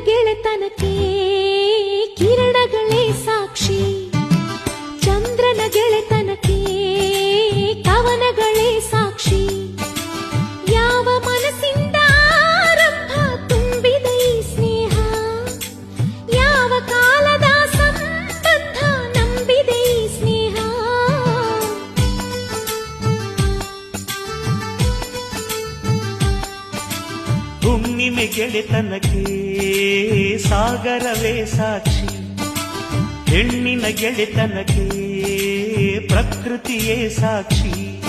ಗೆಳೆತನಕ್ಕೆ ಪ್ರೀತಿ ಗೆಳೆತನಕ್ಕೆ ಸಾಗರವೇ ಸಾಕ್ಷಿ. ಹೆಣ್ಣಿನ ಗೆಳೆತನಕ್ಕೆ ಪ್ರಕೃತಿಯೇ ಸಾಕ್ಷಿ.